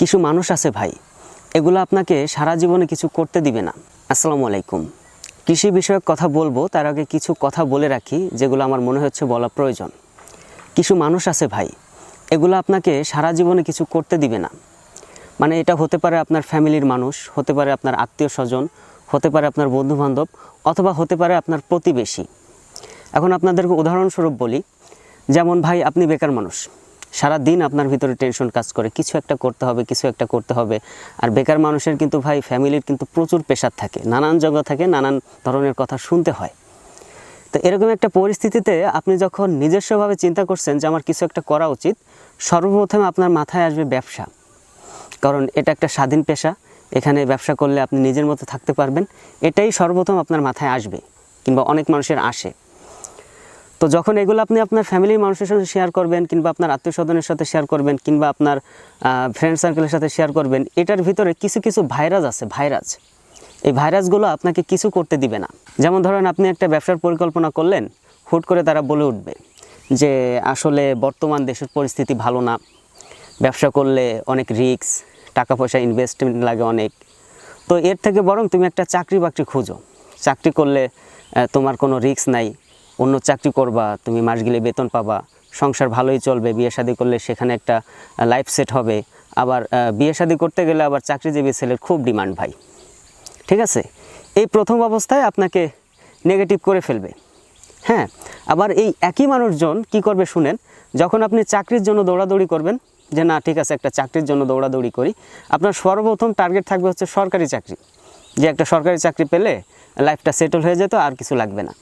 কিছু মানুষ আছে ভাই। এগুলো আপনাকে সারা জীবনে কিছু করতে দিবে না। আসসালামু আলাইকুম। কৃষি বিষয়ক কথা বলব, তার আগে কিছু কথা বলে রাখি, যেগুলো আমার মনে হচ্ছে বলা প্রয়োজন। কিছু মানুষ আছে ভাই, এগুলো আপনাকে সারা জীবনে কিছু করতে দিবে না। মানে এটা হতে পারে আপনার ফ্যামিলির মানুষ, হতে পারে আপনার আত্মীয় স্বজন, হতে পারে আপনার বন্ধুবান্ধব, অথবা হতে পারে আপনার প্রতিবেশী। এখন আপনাদেরকে উদাহরণস্বরূপ বলি, যেমন ভাই, আপনি বেকার মানুষ। সারা দিন আপনার ভিতরে টেনশন কাজ করে। কিছু একটা করতে হবে, কিছু একটা করতে হবে। আর বেকার মানুষের কিন্তু ভাই, ফ্যামিলির কিন্তু প্রচুর পেশার থাকে। নানান জায়গা থাকে, নানান ধরনের কথা শুনতে হয়। তো এরকম একটা পরিস্থিতিতে আপনি যখন নিজস্বভাবে চিন্তা করছেন যে আমার কিছু একটা করা উচিত, সর্বপ্রথম আপনার মাথায় আসবে ব্যবসা। কারণ এটা একটা স্বাধীন পেশা। এখানে ব্যবসা করলে আপনি নিজের মতো থাকতে পারবেন। এটাই সর্বপ্রথম আপনার মাথায় আসবে, কিংবা অনেক মানুষের আসে। তো যখন এগুলো আপনি আপনার ফ্যামিলির মানুষের সাথে শেয়ার করবেন কিংবা আপনার আত্মীয় স্বজনের সাথে শেয়ার করবেন কিংবা আপনার ফ্রেন্ড সার্কেলের সাথে শেয়ার করবেন, এটার ভিতরে কিছু কিছু ভাইরাস আছে ভাইরাস এই ভাইরাসগুলো আপনাকে কিছু করতে দিবে না। যেমন ধরেন আপনি একটা ব্যবসার পরিকল্পনা করলেন, হুট করে তারা বলে উঠবে যে, আসলে বর্তমান দেশের পরিস্থিতি ভালো না। ব্যবসা করলে অনেক রিস্ক টাকা পয়সা ইনভেস্টমেন্ট লাগে অনেক। তো এর থেকে বরং তুমি একটা চাকরি বাকরি খুঁজো। চাকরি করলে তোমার কোনো রিস্ক নাই। অন্য চাকরি করবা, তুমি মাস গেলে বেতন পাবা, সংসার ভালোই চলবে, বিয়ে শাদী করলে সেখানে একটা লাইফ সেট হবে। আবার বিয়ে শাদী করতে গেলে আবার চাকরিজীবী ছেলের খুব ডিমান্ড ভাই। ঠিক আছে? এই প্রথম অবস্থায় আপনাকে নেগেটিভ করে ফেলবে। হ্যাঁ? আবার এই একই মানুষজন কি করবে শুনেন, যখন আপনি চাকরির জন্য দৌড়াদৌড়ি করবেন, যে না, ঠিক আছে, একটা চাকরির জন্য দৌড়াদৌড়ি করি, আপনার সর্বপ্রথম টার্গেট থাকবে হচ্ছে সরকারি চাকরি। যে একটা সরকারি চাকরি পেলে লাইফটা সেটেল হয়ে যেত, আর কিছু লাগবে না।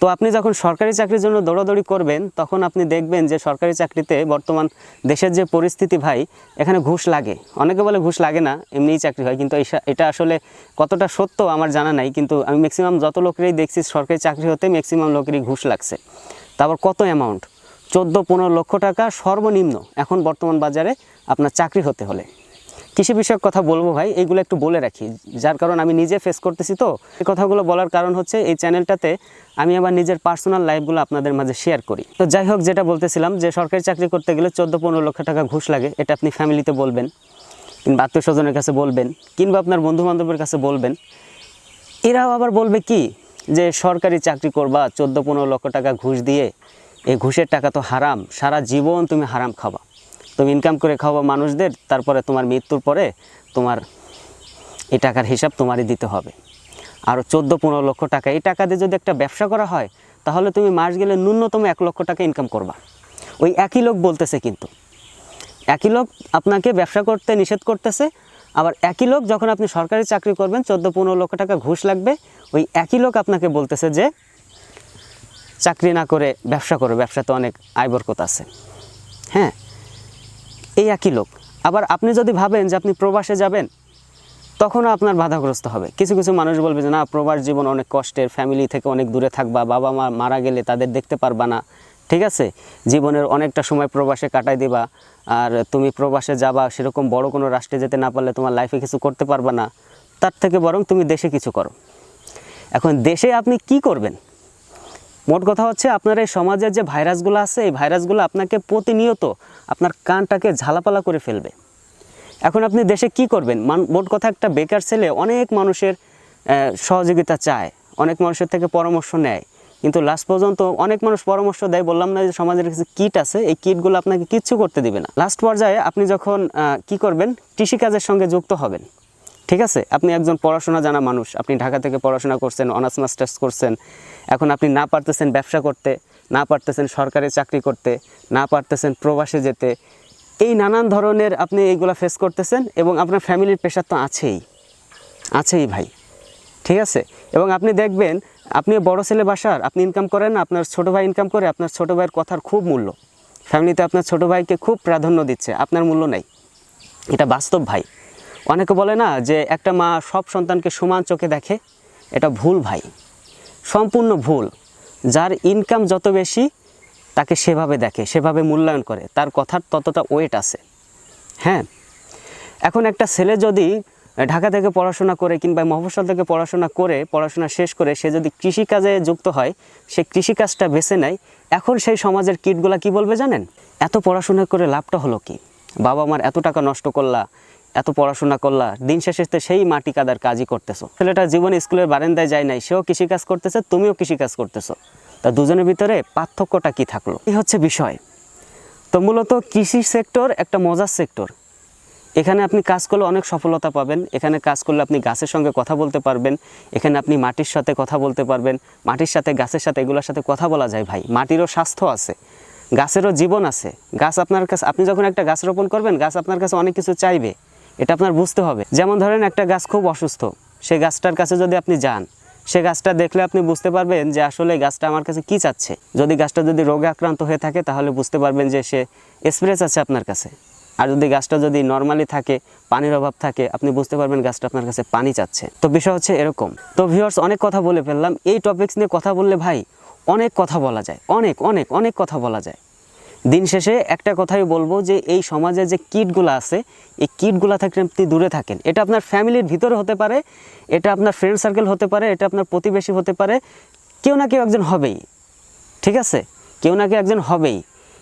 তো আপনি যখন সরকারি চাকরির জন্য দৌড়াদৌড়ি করবেন, তখন আপনি দেখবেন যে সরকারি চাকরিতে বর্তমান দেশের যে পরিস্থিতি ভাই, এখানে ঘুষ লাগে। অনেকে বলে ঘুষ লাগে না, এমনিই চাকরি হয়, কিন্তু এটা আসলে কতটা সত্য আমার জানা নাই, কিন্তু আমি ম্যাক্সিমাম যত লোকেরই দেখছি সরকারি চাকরি হতে ম্যাক্সিমাম লোকেরই ঘুষ লাগছে। তারপর কত অ্যামাউন্ট চোদ্দ, পনেরো লক্ষ টাকা সর্বনিম্ন এখন বর্তমান বাজারে আপনার চাকরি হতে হলে। কৃষি বিষয়ক কথা বলব ভাই এইগুলো একটু বলে রাখি। যার কারণ আমি নিজে ফেস করতেছি তো। এই কথাগুলো বলার কারণ হচ্ছে, এই চ্যানেলটাতে আমি আবার নিজের পার্সোনাল লাইফগুলো আপনাদের মাঝে শেয়ার করি। তো যাই হোক, যেটা বলতেছিলাম যে, সরকারি চাকরি করতে গেলে চোদ্দ পনেরো লক্ষ টাকা ঘুষ লাগে, এটা আপনি ফ্যামিলিতে বলবেন, কিংবা আত্মীয় স্বজনের কাছে বলবেন, কিংবা আপনার বন্ধু বান্ধবের কাছে বলবেন। এরাও আবার বলবে কি? যে, সরকারি চাকরি করবা, চোদ্দ পনেরো লক্ষ টাকা ঘুষ দিয়ে, এই ঘুষের টাকা তো হারাম, সারা জীবন তুমি হারাম খাবা। তুমি ইনকাম করে খাওয়া মানুষদের, তারপরে তোমার মৃত্যুর পরে তোমার এই টাকার হিসাব তোমারই দিতে হবে। আর চোদ্দ পনেরো লক্ষ টাকা, এই টাকা দিয়ে যদি একটা ব্যবসা করা হয়, তাহলে তুমি মাস গেলে ন্যূনতম এক লক্ষ টাকা ইনকাম করবা। ওই একই লোক বলতেছে কিন্তু। একই লোক আপনাকে ব্যবসা করতে নিষেধ করতেছে, আবার একই লোক যখন আপনি সরকারি চাকরি করবেন, চোদ্দ পনেরো লক্ষ টাকা ঘুষ লাগবে, ওই একই লোক আপনাকে বলতেছে যে, চাকরি না করে ব্যবসা করো, ব্যবসাতে অনেক আয় বরকত আছে। এই একই লোক। আবার আপনি যদি ভাবেন যে আপনি প্রবাসে যাবেন, তখনও আপনার বাধাগ্রস্ত হবে। কিছু কিছু মানুষ বলবে যে, না, প্রবাস জীবন অনেক কষ্টের ফ্যামিলি থেকে অনেক দূরে থাকবা, বাবা মা মারা গেলে তাদের দেখতে পারবা না। ঠিক আছে? জীবনের অনেকটা সময় প্রবাসে কাটাই দিবা, আর তুমি প্রবাসে যাবা, সেরকম বড় কোনো রাষ্ট্রে যেতে না পারলে তোমার লাইফে কিছু করতে পারবা না। তার থেকে বরং তুমি দেশে কিছু করো। এখন দেশে আপনি কি করবেন? মোট কথা হচ্ছে আপনার এই সমাজের যে ভাইরাসগুলো আছে, এই ভাইরাসগুলো আপনাকে প্রতিনিয়ত আপনার কানটাকে ঝালাপালা করে ফেলবে। এখন আপনি দেশে কি করবেন? মোট কথা একটা বেকার ছেলে অনেক মানুষের সহযোগিতা চায়, অনেক মানুষের থেকে পরামর্শ নেয়। কিন্তু লাস্ট পর্যন্ত অনেক মানুষ পরামর্শ দেয়, বললাম না যে সমাজের কিছু কিট আছে, এই কিটগুলো আপনাকে কিচ্ছু করতে দিবে না। লাস্ট পর্যায়ে আপনি যখন কি করবেন? কৃষিকাজের সঙ্গে যুক্ত হবেন। ঠিক আছে? আপনি একজন পড়াশোনা জানা মানুষ। আপনি ঢাকা থেকে পড়াশোনা করছেন অনার্স মাস্টার্স করছেন। এখন আপনি না পারতেছেন ব্যবসা করতে, না পারতেছেন সরকারি চাকরি করতে, না পারতেছেন প্রবাসে যেতে, এই নানান ধরনের আপনি এইগুলা ফেস করতেছেন এবং আপনার ফ্যামিলির প্রেশার তো আছেই। আছেই ভাই। ঠিক আছে? এবং আপনি দেখবেন, আপনি বড় ছেলে বাসার, আপনি ইনকাম করেন আপনার ছোটো ভাই ইনকাম করে আপনার ছোটো ভাইয়ের কথার খুব মূল্য। ফ্যামিলিতে আপনার ছোটো ভাইকে খুব প্রাধান্য দিচ্ছে, আপনার মূল্য নেই। এটা বাস্তব ভাই। অনেকে বলে না যে একটা মা সব সন্তানকে সমান চোখে দেখে, এটা ভুল ভাই। সম্পূর্ণ ভুল। যার ইনকাম যত বেশি, তাকে সেভাবে দেখে, সেভাবে মূল্যায়ন করে। তার কথার ততটা ওয়েট আছে। হ্যাঁ? এখন একটা ছেলে যদি ঢাকা থেকে পড়াশোনা করে কিংবা মফস্বল থেকে পড়াশোনা করে, পড়াশোনা শেষ করে, সে যদি কৃষিকাজে যুক্ত হয়, সে কৃষিকাজটা বেছে নেয়, এখন সেই সমাজের কিটগুলা কি বলবে জানেন? এত পড়াশোনা করে লাভটা হলো কি? বাবা আমার এত টাকা নষ্ট করলা এত পড়াশোনা করলা, দিন শেষে তো সেই মাটি কাদার কাজই করতেছো। ছেলেটা জীবনে স্কুলের বারান্দায় যায় নাই, সেও কৃষিকাজ করতেছে, তুমিও কৃষিকাজ করতেছো। তা দুজনের ভিতরে পার্থক্যটা কি থাকল? এই হচ্ছে বিষয়। তো মূলত কৃষি সেক্টর একটা মজার সেক্টর। এখানে আপনি কাজ করলে অনেক সফলতা পাবেন, এখানে কাজ করলে আপনি গাছের সঙ্গে কথা বলতে পারবেন, এখানে আপনি মাটির সাথে কথা বলতে পারবেন, মাটির সাথে, গাছের সাথে এগুলোর সাথে কথা বলা যায় ভাই। মাটিরও স্বাস্থ্য আছে, গাছেরও জীবন আছে। গাছ আপনার কাছে, আপনি যখন একটা গাছ রোপণ করবেন, গাছ আপনার কাছে অনেক কিছু চাইবে। এটা আপনার বুঝতে হবে। যেমন ধরেন একটা গাছ খুব অসুস্থ সেই গাছটার কাছে যদি আপনি যান, সে গাছটা দেখলে আপনি বুঝতে পারবেন যে আসলে গাছটা আমার কাছে কি চাচ্ছে। যদি গাছটা যদি রোগে আক্রান্ত হয়ে থাকে, তাহলে বুঝতে পারবেন যে সে স্প্রে চাচ্ছে আপনার কাছে। আর যদি গাছটা যদি নর্মালি থাকে, পানির অভাব থাকে, আপনি বুঝতে পারবেন গাছটা আপনার কাছে পানি চাচ্ছে। তো বিষয় হচ্ছে এরকম। তো ভিউয়ার্স অনেক কথা বলে ফেললাম। এই টপিকস নিয়ে কথা বললে ভাই, অনেক কথা বলা যায়। অনেক অনেক অনেক কথা বলা যায়। দিন শেষে একটা কথাই বলব যে এই সমাজে যে কিটগুলো আছে, এই কিটগুলো থেকে আপনি দূরে থাকেন। এটা আপনার ফ্যামিলির ভিতরে হতে পারে, এটা আপনার ফ্রেন্ড সার্কেল হতে পারে, এটা আপনার প্রতিবেশী হতে পারে। কেউ না কেউ একজন হবেই, ঠিক আছে? কেউ না কেউ একজন হবেই।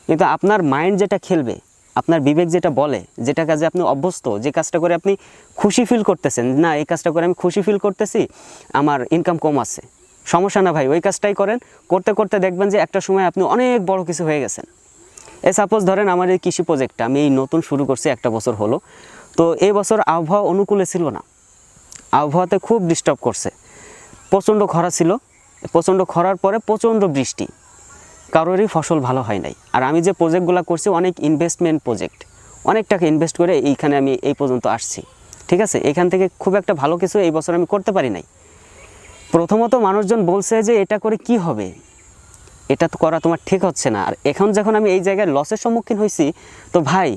কিন্তু আপনার মাইন্ড যেটা খেলবে, আপনার বিবেক যেটা বলে, যেটা কাজে আপনি অভ্যস্ত, যে কাজটা করে আপনি খুশি ফিল করতেছেন, না, এই কাজটা করে আমি খুশি ফিল করতেছি, আমার ইনকাম কম আছে। সমস্যা না ভাই, ওই কাজটাই করেন। করতে করতে দেখবেন যে একটা সময় আপনি অনেক বড় কিছু হয়ে গেছেন। সাপোজ ধরেন আমার এই কৃষি প্রজেক্টটা আমি এই নতুন শুরু করছি, একটা বছর হলো। তো এই বছর আবহাওয়া অনুকূলে ছিল না। আবহাওয়াতে খুব ডিস্টার্ব করছে। প্রচণ্ড খরা ছিল। প্রচণ্ড খরার পরে প্রচণ্ড বৃষ্টি। কারোরই ফসল ভালো হয় নাই। আর আমি যে প্রজেক্টগুলো করছি, অনেক ইনভেস্টমেন্ট প্রজেক্ট অনেক টাকা ইনভেস্ট করে এইখানে আমি এই পর্যন্ত আসছি। ঠিক আছে? এখান থেকে খুব একটা ভালো কিছু এই বছর আমি করতে পারি নাই। প্রথমত মানুষজন বলছে যে, এটা করে কি হবে? এটা তো করা তোমার ঠিক হচ্ছে না। আর এখন যখন আমি এই জায়গায় লসের সম্মুখীন হয়েছি তো ভাই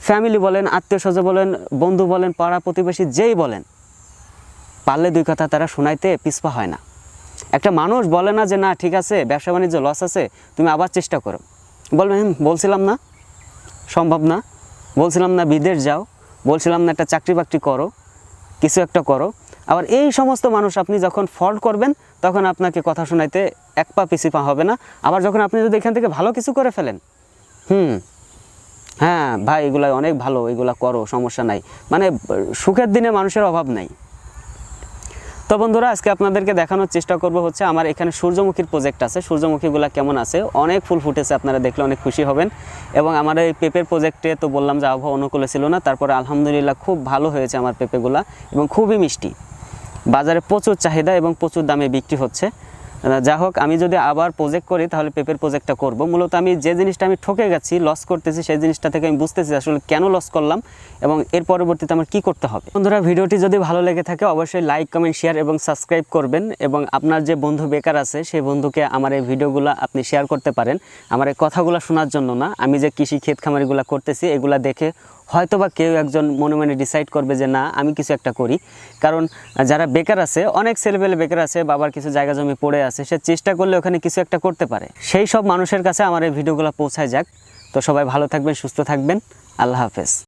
ফ্যামিলি বলেন আত্মীয় স্বজন বলেন বন্ধু বলেন পাড়া প্রতিবেশী যেই বলেন পারলে দুই কথা তারা শোনাইতে পিছপা হয় না। একটা মানুষ বলে না যে না ঠিক আছে ব্যবসা বাণিজ্য লস আছে তুমি আবার চেষ্টা করো। বলবে "হুম, বলছিলাম না সম্ভব না। বলছিলাম না বিদেশ যাও বলছিলাম না একটা চাকরি বাকরি করো কিছু একটা করো। আবার এই সমস্ত মানুষ আপনি যখন ফল্ট করবেন, তখন আপনাকে কথা শোনাইতে এক পা পিছি পা হবে না। আবার যখন আপনি যদি এখান থেকে ভালো কিছু করে ফেলেন, হুম হ্যাঁ ভাই এগুলা অনেক ভালো, এগুলা করো, সমস্যা নাই। মানে সুখের দিনে মানুষের অভাব নাই। তো বন্ধুরা, আজকে আপনাদেরকে দেখানোর চেষ্টা করব হচ্ছে আমার এখানে সূর্যমুখীর প্রজেক্ট আছে। সূর্যমুখীগুলো কেমন আছে? অনেক ফুল ফুটেছে, আপনারা দেখলে অনেক খুশি হবেন। এবং আমার এই পেঁপের প্রজেক্টে তো বললাম যে আবহাওয়া অনুকূলে ছিল না, তারপরে আলহামদুলিল্লাহ খুব ভালো হয়েছে আমার পেঁপেগুলা এবং খুবই মিষ্টি। বাজারে প্রচুর চাহিদা এবং প্রচুর দামে বিক্রি হচ্ছে। যা হোক, আমি যদি আবার প্রজেক্ট করি, তাহলে পেপের প্রজেক্টটা করব। মূলত আমি যে জিনিসটা আমি ঠকে গেছি লস করতেছি, সেই জিনিসটা থেকে আমি বুঝতেছি আসলে কেন লস করলাম এবং এর পরবর্তীতে আমার কি করতে হবে। বন্ধুরা, ভিডিওটি যদি ভালো লেগে থাকে, অবশ্যই লাইক কমেন্ট শেয়ার এবং সাবস্ক্রাইব করবেন এবং আপনার যে বন্ধু বেকার আছে, সেই বন্ধুকে আমার এই ভিডিওগুলো আপনি শেয়ার করতে পারেন। আমার এই কথাগুলো শোনার জন্য না, আমি যে কৃষি ক্ষেত খামারিগুলো করতেছি, এগুলা দেখে হয়তো বা কেউ একজন মনে মনে ডিসাইড করবে যে না, আমি কিছু একটা করি। কারণ যারা বেকার আছে, অনেক ছেলেপেলে বেকার আছে, বাবার কিছু জায়গা জমি পড়ে আছে, সে চেষ্টা করলে ওখানে কিছু একটা করতে পারে। সেই সব মানুষের কাছে আমার এই ভিডিওগুলো পৌঁছায় যাক। তো সবাই ভালো থাকবেন, সুস্থ থাকবেন। আল্লাহ হাফেজ।